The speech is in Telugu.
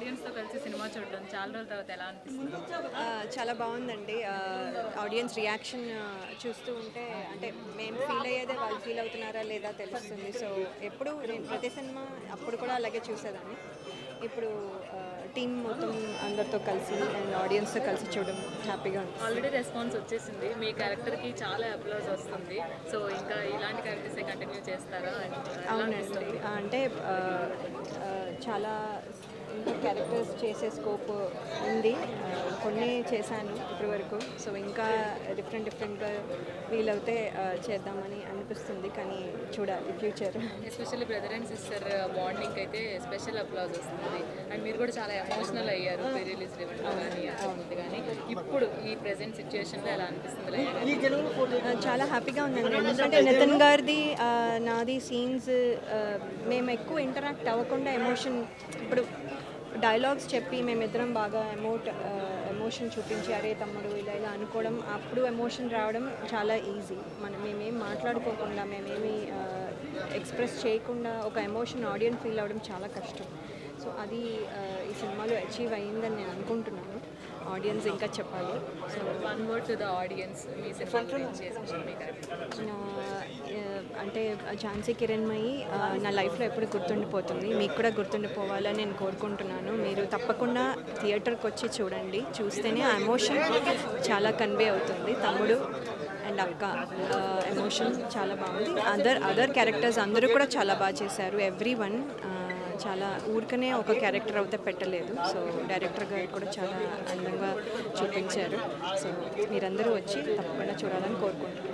ఆడియన్స్తో కలిసి సినిమా చూడడం చాలా రోజుల తర్వాత ఎలా అనిపిస్తుంది? చాలా బాగుందండి. ఆడియన్స్ రియాక్షన్ చూస్తూ ఉంటే అంటే మేము ఫీల్ అయ్యేదే వాళ్ళు ఫీల్ అవుతున్నారా లేదా తెలుస్తుంది. సో ఎప్పుడు నేను ప్రతి సినిమా అప్పుడు కూడా అలాగే చూసేదాన్ని. ఇప్పుడు టీం మొత్తం అందరితో కలిసి అండ్ ఆడియన్స్తో కలిసి చూడడం హ్యాపీగా ఉంది ఆల్రెడీ రెస్పాన్స్ వచ్చేసింది. మీ క్యారెక్టర్కి చాలా అప్లోజ్ వస్తుంది. సో ఇంకా ఇలాంటి క్యారెక్టర్సే కంటిన్యూ చేస్తారా? అవునండి? అంటే చాలా ఇంకా క్యారెక్టర్స్ చేసే స్కోప్ ఉంది. ఆ, కొన్ని చేశాను ఇప్పటి వరకు సో ఇంకా డిఫరెంట్ డిఫరెంట్గా వీలవుతే ఆ, చేద్దామని అనిపిస్తుంది. కానీ చూడాలి future especially brother and sister bonding అయితే స్పెషల్ అప్లాజ్ వస్తుంది. అండ్ మీరు కూడా చాలా ఎమోషనల్ అయ్యారు రిలీజ్ ఈవెంట్ కానీ అవుతుంది కానీ ఇప్పుడు ఈ ప్రెసెంట్ సిచ్యువేషన్లో ఎలా అనిపిస్తుంది? ఆ, చాలా హ్యాపీగా ఉందండి. ఎందుకంటే నితిన్ గారిది ఆ, నాది సీన్స్ మేము ఎక్కువ ఇంటరాక్ట్ అవ్వకుండా ఎమోషన్ ఇప్పుడు డైలాగ్స్ చెప్పి మేమిద్దరం బాగా ఎమోట్ ఎమోషన్ చూపించి అరే తమ్ముడు ఇలా ఇలా అనుకోవడం అప్పుడు ఎమోషన్ రావడం చాలా ఈజీ. మనం మేమేం మాట్లాడుకోకుండా మేమేమి ఎక్స్ప్రెస్ చేయకుండా ఒక ఎమోషన్ ఆడియన్స్ ఫీల్ అవ్వడం చాలా కష్టం. సో అది ఈ సినిమాలో అచీవ్ అయ్యిందని నేను అనుకుంటున్నాను. ఆడియన్స్ ఇంకా చెప్పాలి. So one word to the audience me cinema గురించి అంటే ఝాన్సీ కిరణ్మయి నా లైఫ్లో ఎప్పుడు గుర్తుండిపోతుంది. మీకు కూడా గుర్తుండిపోవాలని నేను కోరుకుంటున్నాను. మీరు తప్పకుండా థియేటర్కి వచ్చి చూడండి. చూస్తేనే ఆ ఎమోషన్ చాలా కన్వే అవుతుంది. తమ్ముడు అండ్ అక్క ఎమోషన్ చాలా బాగుంది. అదర్ అదర్ క్యారెక్టర్స్ అందరూ కూడా చాలా బాగా చేశారు. ఎవ్రీ వన్ చాలా ఊరికనే ఒక క్యారెక్టర్ అయితే పెట్టలేదు. సో డైరెక్టర్ గారు కూడా చాలా అందంగా చూపించారు. సో మీరందరూ వచ్చి తప్పకుండా చూడాలని కోరుకుంటున్నాను